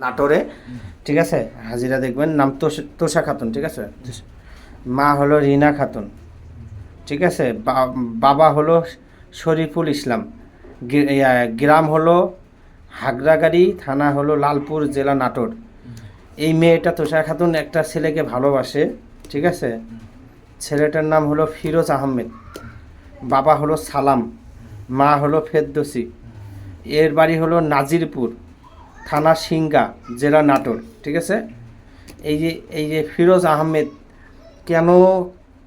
নাটোরে, ঠিক আছে? হাজিরা দেখবেন, নাম তোষ- খাতুন, ঠিক আছে? মা হলো রিনা খাতুন, ঠিক আছে? বাবা হলো শরীফুল ইসলাম গ্রাম হলো হাগরাগাড়ি থানা হলো লালপুর জেলা নাটোর। এই মেয়েটা তোষা খাতুন একটা ছেলেকে ভালোবাসে, ঠিক আছে? ছেলেটার নাম হলো ফিরোজ আহমেদ, বাবা হলো সালাম, মা হলো ফেরদোসি। এর বাড়ি হলো নাজিরপুর থানা সিঙ্গা জেলা নাটোর ঠিক আছে? এই যে এই যে ফিরোজ আহমেদ কেন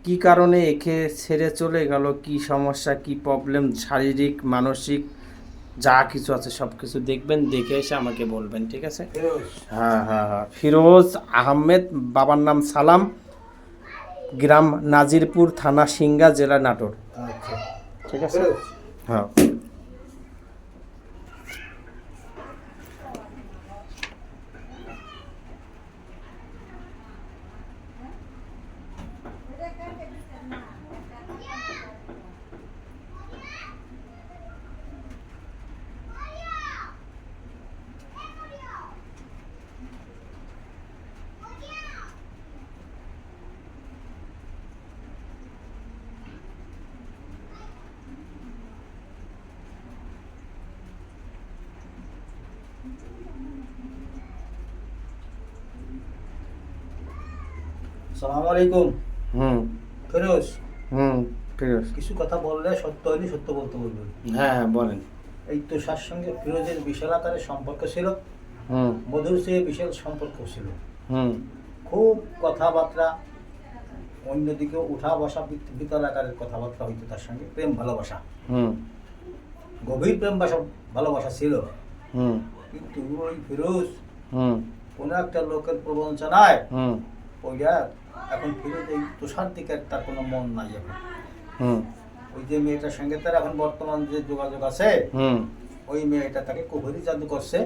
কি কারণে একে ছেড়ে চলে গেল? কি সমস্যা কি প্রবলেম শারীরিক মানসিক যা কিছু আছে সব কিছু দেখবেন দেখে এসে আমাকে বলবেন ঠিক আছে? হ্যাঁ হ্যাঁ হ্যাঁ। ফিরোজ আহমেদ বাবার নাম সালাম গ্রাম নাজিরপুর থানা সিঙ্গা জেলা নাটোর। আচ্ছা। ঠিক আছে? হ্যাঁ। সালাম আলাইকুম। হুম। ফিরোজ হুম ফিরোজ। কিছু কথা বললে সত্য হয়নি সত্য বলতে বলবেন হ্যাঁ হ্যাঁ বলেন। এই তুষার সঙ্গে ফিরোজের বিশাল আকারের সম্পর্ক ছিল। হুম। মধুর চেয়ে বিশাল সম্পর্ক ছিল। হুম। খুব কথাবার্তা অন্যদিকে উঠা বসা বিত- বিতল আকারের কথাবার্তা হইতো তার সঙ্গে প্রেম ভালোবাসা। হুম। গভীর প্রেম বাসা ভালোবাসা ছিল। হুম। কিন্তু ওই ফিরোজ হুম। কোনো একটা লোকের প্রবঞ্চনায় হুম। ওইটা এখন ফিরোজ এই তুষার দিকে তার কোনো মন নাই এখন। হুম। ওই যে মেয়েটার সঙ্গে তার এখন বর্তমান যে যোগাযোগ আছে হুম। ওই মেয়েটা তাকে কুহুরি জাদু করছে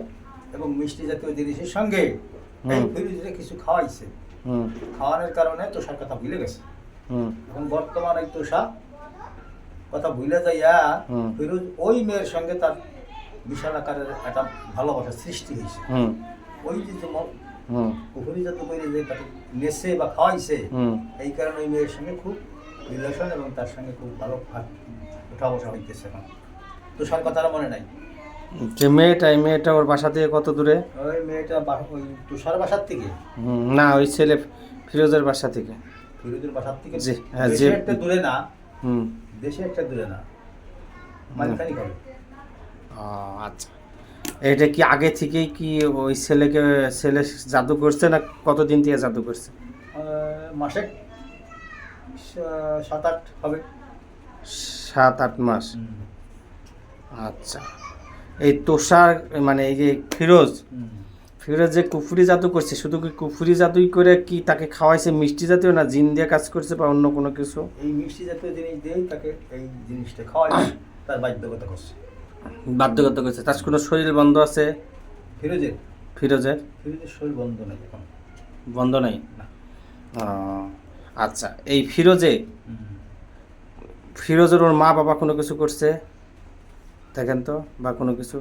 এবং মিষ্টি জাতীয় জিনিসের সঙ্গে এই হুম। কিছু খাওয়াইছে। হুম। খাওয়ানোর কারণে তুষার কথা ভুলে গেছে। হুম। এখন বর্তমান এই তুষা কথা ভুলে যাইয়া। ফিরোজ ওই মেয়ের সঙ্গে তার বিশাল আকারের একটা ভালোবাসা সৃষ্টি হয়েছে। হুম। ওই যে করে যে নেছে বা খাওয়াইছে এই কারণে ওই মেয়ের সঙ্গে খুব রিলেশন এবং তার সঙ্গে খুব ভালো ভাব উঠা বসা হইতেছে এখন। তুষার কথাটা মনে নাই? যে মেয়েটা এই মেয়েটা ওর বাসা থেকে কত দূরে? ওই মেয়েটা ওই তুষার বাসার থেকে? না ওই ছেলে ফিরোজের বাসা থেকে। ফিরোজের বাসার থেকে? জি, হ্যাঁ, যে- একটা দূরে না। হুম। বেশি একটা দূরে না। মাঝখানি ও, আচ্ছা। এটা কি আগে থেকেই কি ওই ছেলেকে ছেলে জাদু করছে না কতদিন থেকে জাদু করছে? মাসে সাত আট হবে। সাত আট মাস আচ্ছা। এই তোষার মানে এই যে ফিরোজ ফিরোজ যে কুফুরি জাদু করছে শুধু কি কুফুরি জাদুই করে কি তাকে খাওয়াইছে মিষ্টি জাতীয় না জিন দিয়ে কাজ করছে বা অন্য কোনো কিছু? এই মিষ্টি জাতীয় জিনিস দিয়েই তাকে এই জিনিসটা খাওয়াই তার বাধ্যকতা করছে। বাধ্যগত করছে। তার কোনো শরীর বন্ধ আছে? ফিরোজের। ফিরোজের? ফিরোজের শরীর বন্ধ নেই বন্ধ নাই? আচ্ছা এই ফিরোজে? ফিরোজের ওর মা বাবা কোনো কিছু করছে? দেখেন তো বা কোনো কিছু?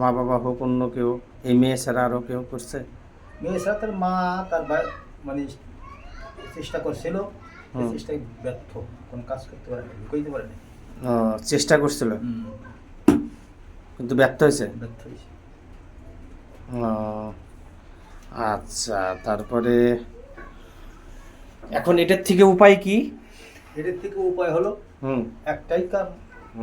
মা বাবা হোক অন্য কেউ? এই মেয়ে ছাড়া আরও কেউ করছে? মেয়ে ছাড়া তার মা তার মানে চেষ্টা করছিল। চেষ্টায় ব্যর্থ। কোনো কাজ করতে পারে না লুকাইতে পারে চেষ্টা করছিল? কিন্তু ব্যর্থ হয়েছে? ব্যর্থ হয়েছে। আচ্ছা তারপরে এখন এটার থেকে উপায় কি? এটার থেকে উপায় হলো হুম। একটাই কাম